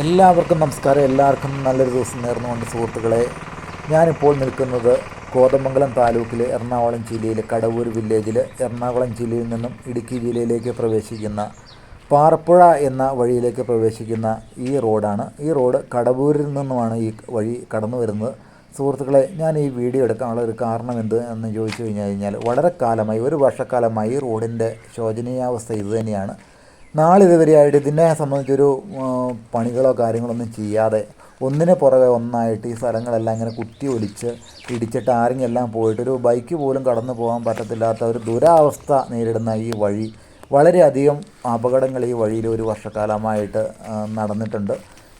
എല്ലാവർക്കും നമസ്കാരം. എല്ലാവർക്കും നല്ലൊരു ദിവസം നേർന്നുകൊണ്ട് സുഹൃത്തുക്കളെ. ഞാനിപ്പോൾ നിൽക്കുന്നത് കോതമംഗലം താലൂക്കിലെ എറണാകുളം ജില്ലയിലെ കടവൂർ വില്ലേജിൽ എറണാകുളം ജില്ലയിൽ നിന്നും ഇടുക്കി ജില്ലയിലേക്ക് പ്രവേശിക്കുന്ന പാറപ്പുഴ എന്ന വഴിയിലേക്ക് പ്രവേശിക്കുന്ന ഈ റോഡാണ്. ഈ റോഡ് കടവൂരിൽ നിന്നുമാണ് ഈ വഴി കടന്നു വരുന്നത്. സുഹൃത്തുക്കളെ ഞാൻ ഈ വീഡിയോ എടുക്കാനുള്ള ഒരു കാരണം എന്ത് എന്ന് ചോദിച്ചു കഴിഞ്ഞു കഴിഞ്ഞാൽ വളരെ കാലമായി ഒരു വർഷക്കാലമായി ഈ റോഡിന്റെ ശോചനീയാവസ്ഥ ഇതുതന്നെയാണ് നാളിതുവരെയായിട്ട് ഇതിനെ സംബന്ധിച്ചൊരു പണികളോ പണികളോ കാര്യങ്ങളൊന്നും ചെയ്യാതെ ഒന്നിനെ പുറകെ ഒന്നായിട്ട് ഈ സ്ഥലങ്ങളെല്ലാം ഇങ്ങനെ കുത്തി ഒലിച്ച് ഇടിച്ചിട്ട് ആരെങ്കിലും പോയിട്ട് ഒരു ബൈക്ക് പോലും കടന്നു പോകാൻ പറ്റത്തില്ലാത്ത ഒരു ദുരാവസ്ഥ നേരിടുന്ന ഈ വഴി. വളരെയധികം അപകടങ്ങൾ ഈ വഴിയിൽ ഒരു വർഷക്കാലമായിട്ട് നടന്നിട്ടുണ്ട്.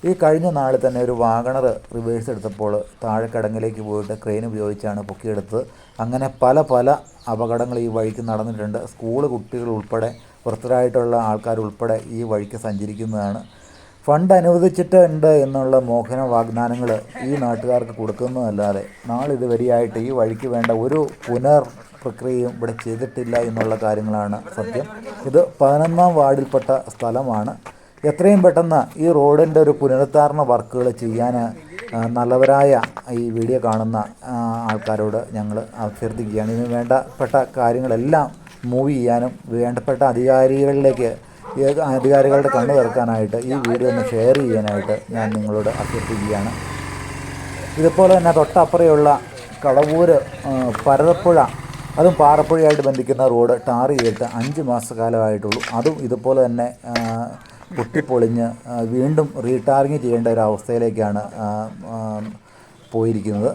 ഈ കഴിഞ്ഞ നാളിൽ തന്നെ ഒരു വാഗണർ റിവേഴ്സ് എടുത്തപ്പോൾ താഴെക്കടങ്ങിലേക്ക് പോയിട്ട് ക്രെയിൻ ഉപയോഗിച്ചാണ് പൊക്കിയെടുത്തത്. അങ്ങനെ പല പല അപകടങ്ങൾ ഈ വഴിക്ക് നടന്നിട്ടുണ്ട്. സ്കൂൾ കുട്ടികൾ ഉൾപ്പെടെ വൃത്തരായിട്ടുള്ള ആൾക്കാർ ഉൾപ്പെടെ ഈ വഴിക്ക് സഞ്ചരിക്കുന്നതാണ്. ഫണ്ട് അനുവദിച്ചിട്ടുണ്ട് എന്നുള്ള മോഹന വാഗ്ദാനങ്ങൾ ഈ നാട്ടുകാർക്ക് കൊടുക്കുന്നതല്ലാതെ നാളിതുവരെയായിട്ട് ഈ വഴിക്ക് വേണ്ട ഒരു പുനർ പ്രക്രിയയും ഇവിടെ ചെയ്തിട്ടില്ല എന്നുള്ള കാര്യങ്ങളാണ് സത്യം. ഇത് പതിനൊന്നാം വാർഡിൽപ്പെട്ട സ്ഥലമാണ്. എത്രയും പെട്ടെന്ന് ഈ റോഡിന്റെ ഒരു പുനരുദ്ധാരണ വർക്കുകൾ ചെയ്യാൻ നല്ലവരായ ഈ വീഡിയോ കാണുന്ന ആൾക്കാരോട് ഞങ്ങൾ അഭ്യർത്ഥിക്കുകയാണ്. ഇതിന് വേണ്ടപ്പെട്ട കാര്യങ്ങളെല്ലാം മൂവ് ചെയ്യാനും വേണ്ടപ്പെട്ട അധികാരികളിലേക്ക് അധികാരികളുടെ കണ്ണു തീർക്കാനായിട്ട് ഈ വീഡിയോ ഒന്ന് ഷെയർ ചെയ്യാനായിട്ട് ഞാൻ നിങ്ങളോട് അഭ്യർത്ഥിക്കുകയാണ്. ഇതുപോലെ തന്നെ തൊട്ടപ്പുറയുള്ള കളവൂര് പരതപ്പുഴ അതും പാറപ്പുഴയായിട്ട് ബന്ധിക്കുന്ന റോഡ് ടാർ ചെയ്തിട്ട് അഞ്ച് മാസക്കാലമായിട്ടുള്ളൂ. അതും ഇതുപോലെ തന്നെ പൊട്ടിപ്പൊളിഞ്ഞ് വീണ്ടും റീടാറിങ് ചെയ്യേണ്ട ഒരു അവസ്ഥയിലേക്കാണ് പോയിരിക്കുന്നത്.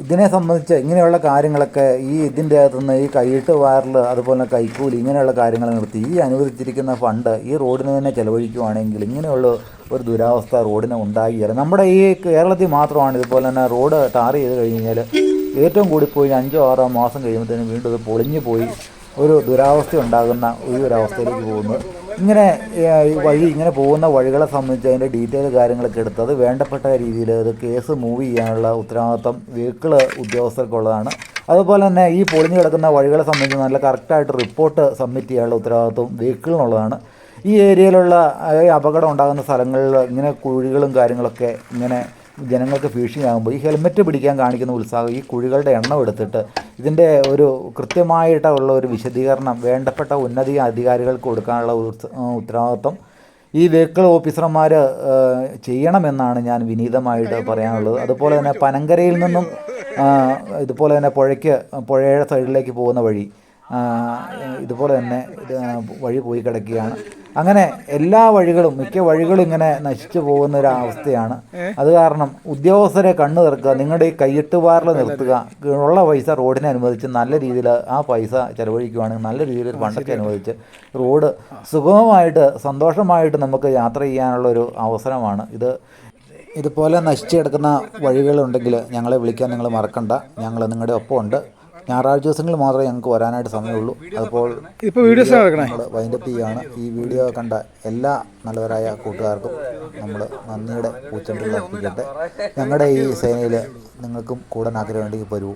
ഇതിനെ സംബന്ധിച്ച് ഇങ്ങനെയുള്ള കാര്യങ്ങളൊക്കെ ഈ ഇതിന്റെ അകത്തുനിന്ന് ഈ കൈയിട്ട് വയറിൽ അതുപോലെ കൈക്കൂലി ഇങ്ങനെയുള്ള കാര്യങ്ങൾ നിർത്തി. ഈ അനുവദിച്ചിരിക്കുന്ന ഫണ്ട് ഈ റോഡിന് തന്നെ ചെലവഴിക്കുവാണെങ്കിൽ ഇങ്ങനെയുള്ള ഒരു ദുരാവസ്ഥ റോഡിന് ഉണ്ടാകിയാൽ നമ്മുടെ ഈ കേരളത്തിൽ മാത്രമാണ് ഇതുപോലെ തന്നെ റോഡ് ടാർ ചെയ്ത് കഴിഞ്ഞ് കഴിഞ്ഞാൽ ഏറ്റവും പോയി അഞ്ചോ ആറോ മാസം കഴിയുമ്പോഴത്തേനും വീണ്ടും ഇത് പൊളിഞ്ഞു പോയി ഒരു ദുരാവസ്ഥ ഉണ്ടാകുന്ന ഈ ഒരു അവസ്ഥയിലേക്ക് പോകുന്നത് ഇങ്ങനെ വഴി ഇങ്ങനെ പോകുന്ന വഴികളെ സംബന്ധിച്ച് അതിന്റെ ഡീറ്റെയിൽ കാര്യങ്ങളൊക്കെ എടുത്ത് അത് വേണ്ടപ്പെട്ട രീതിയിൽ അത് കേസ് മൂവ് ചെയ്യാനുള്ള ഉത്തരവാദിത്വം വെഹിക്കിൾ ഉദ്യോഗസ്ഥർക്കുള്ളതാണ്. അതുപോലെ തന്നെ ഈ പൊളിഞ്ഞു കിടക്കുന്ന വഴികളെ സംബന്ധിച്ച് നല്ല കറക്റ്റായിട്ട് റിപ്പോർട്ട് സബ്മിറ്റ് ചെയ്യാനുള്ള ഉത്തരവാദിത്വം വെഹിക്കിളിനുള്ളതാണ് ഈ ഏരിയയിലുള്ള അപകടം ഉണ്ടാകുന്ന സ്ഥലങ്ങളിൽ ഇങ്ങനെ കുഴികളും കാര്യങ്ങളൊക്കെ ഇങ്ങനെ ജനങ്ങൾക്ക് ഭീഷണിയാകുമ്പോൾ ഈ ഹെൽമെറ്റ് പിടിക്കാൻ കാണിക്കുന്ന ഉത്സാഹം ഈ കുഴികളുടെ എണ്ണം എടുത്തിട്ട് ഇതിന്റെ ഒരു കൃത്യമായിട്ടുള്ള ഒരു വിശദീകരണം വേണ്ടപ്പെട്ട ഉന്നതി അധികാരികൾക്ക് കൊടുക്കാനുള്ള ഉത്ത- ഉത്തരവാദിത്വം ഈ വെഹിക്കിൾ ഓഫീസർമാർ ചെയ്യണമെന്നാണ് ഞാൻ വിനീതമായിട്ട് പറയാനുള്ളത്. അതുപോലെ തന്നെ പനങ്കരയിൽ നിന്നും ഇതുപോലെ തന്നെ പുഴയ്ക്ക് പുഴയുടെ സൈഡിലേക്ക് പോകുന്ന വഴി ഇതുപോലെ തന്നെ വഴി പോയി കിടക്കുകയാണ്. അങ്ങനെ എല്ലാ വഴികളും മിക്ക വഴികളും ഇങ്ങനെ നശിച്ചു പോകുന്ന ഒരു അവസ്ഥയാണ്. അത് കാരണം ഉദ്യോഗസ്ഥരെ കണ്ണു തീർക്കുക നിങ്ങളുടെ ഈ കൈയിട്ടുപാറിൽ നിർത്തുക ഉള്ള പൈസ റോഡിനെ അനുവദിച്ച് നല്ല രീതിയിൽ ആ പൈസ ചെലവഴിക്കുവാണെങ്കിൽ നല്ല രീതിയിൽ ഫണ്ടൊക്കെ അനുവദിച്ച് റോഡ് സുഗമമായിട്ട് സന്തോഷമായിട്ട് നമുക്ക് യാത്ര ചെയ്യാനുള്ള ഒരു അവസരമാണ് ഇത്. ഇതുപോലെ നശിച്ചു കിടക്കുന്ന വഴികളുണ്ടെങ്കിൽ ഞങ്ങളെ വിളിക്കാൻ നിങ്ങൾ മറക്കണ്ട. ഞങ്ങൾ നിങ്ങളുടെ ഒപ്പം ഉണ്ട് ഞായറാഴ്ച ദിവസങ്ങളിൽ മാത്രമേ ഞങ്ങൾക്ക് വരാനായിട്ട് സമയമുള്ളൂ. അപ്പോൾ ഇപ്പോൾ വീഡിയോസ് നമ്മൾ വൈൻഡപ്പ് ചെയ്യുകയാണ്. ഈ വീഡിയോ കണ്ട എല്ലാ നല്ലവരായ കൂട്ടുകാർക്കും നമ്മൾ നന്ദിയുടെ പൂച്ചെണ്ടുകൾ അർപ്പിക്കട്ടെ. ഞങ്ങളുടെ ഈ സേനയിൽ നിങ്ങൾക്കും കൂടാൻ ആഗ്രഹമുണ്ടെങ്കിൽ വരൂ.